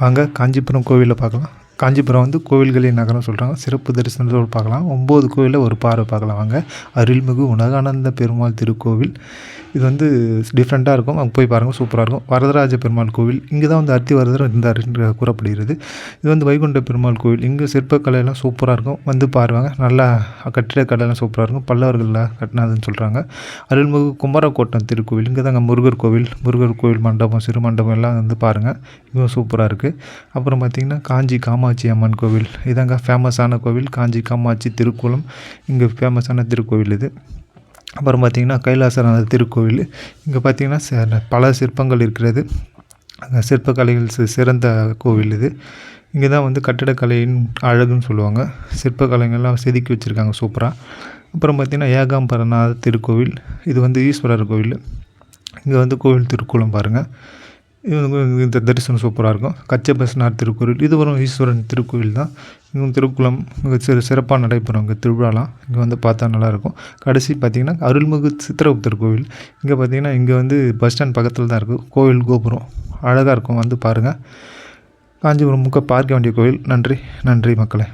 வாங்க காஞ்சிபுரம் கோவிலை பார்க்கலாம். காஞ்சிபுரம் வந்து கோவில்களின் நகரம் சொல்கிறாங்க சிறப்பு தரிசனத்தோடு பார்க்கலாம். ஒம்பது கோவிலில் ஒரு பார்வை பார்க்கலாம். வாங்க அருள்மிகு உலகானந்த பெருமாள் திருக்கோவில். இது வந்து டிஃப்ரெண்ட்டாக இருக்கும். அங்கே போய் பாருங்கள் சூப்பராக இருக்கும். வரதராஜ பெருமாள் கோவில் இங்கே தான் வந்து அத்திவரதர் இருந்தார் என்று கூறப்படுகிறது. இது வந்து வைகுண்ட பெருமாள் கோவில். இங்கே சிற்பக்கலையெல்லாம் சூப்பராக இருக்கும். வந்து பாருவாங்க. நல்லா கட்டிடக்கலையெல்லாம் சூப்பராக இருக்கும். பல்லவர்களில் கட்டினதுன்னு சொல்கிறாங்க அருள்மிகு குமரக்கோட்டம் திருக்கோவில். இங்கே தாங்க முருகர் கோவில். முருகர் கோவில் மண்டபம் சிறு மண்டபம் எல்லாம் வந்து பாருங்கள் இதுவும் சூப்பராக இருக்குது அப்புறம் பார்த்திங்கன்னா காஞ்சி காமாட்சி அம்மன் கோவில். இதாங்க ஃபேமஸான கோவில். காஞ்சி காமாட்சி திருக்குளம் இங்கே ஃபேமஸான திருக்கோவில் இது. அப்புறம் பார்த்திங்கன்னா கைலாசநாதர் திருக்கோவில். இங்கே பார்த்திங்கன்னா ச- பல சிற்பங்கள் இருக்கிறது. அங்க சிற்பக்கலைகள் சிறந்த கோவில் இது. இங்கே தான் வந்து கட்டிடக்கலையின் அழகுன்னு சொல்லுவாங்க. சிற்பக்கலைகள்லாம் செதுக்கி வச்சுருக்காங்க சூப்பராக அப்புறம் பார்த்திங்கன்னா ஏகாம்பரநாதர் திருக்கோவில். இது வந்து ஈஸ்வரர் கோவில். இங்கே வந்து கோவில் திருக்குளம் பாருங்கள் இது வந்து இந்த தரிசனம் சூப்பராக இருக்கும். கச்சபஸ்நாத் திருக்கோவில் இது வரும் ஈஸ்வரன் திருக்கோவில் தான். இங்கே திருக்குளம் மிக சிறு சிறப்பாக நடைபெறும் இங்கே திருவிழாலாம். இங்கே வந்து பார்த்தா நல்லாயிருக்கும் கடைசி பார்த்திங்கன்னா அருள்மிகு சித்திரகுப்தர் கோவில் இங்கே பார்த்திங்கன்னா இங்கே வந்து பஸ் ஸ்டாண்ட் பக்கத்தில் தான் இருக்குது கோவில் கோபுரம். அழகாக இருக்கும். வந்து பாருங்கள் காஞ்சிபுரம் முக்க பார்க்க வேண்டிய கோவில். நன்றி நன்றி மக்களே.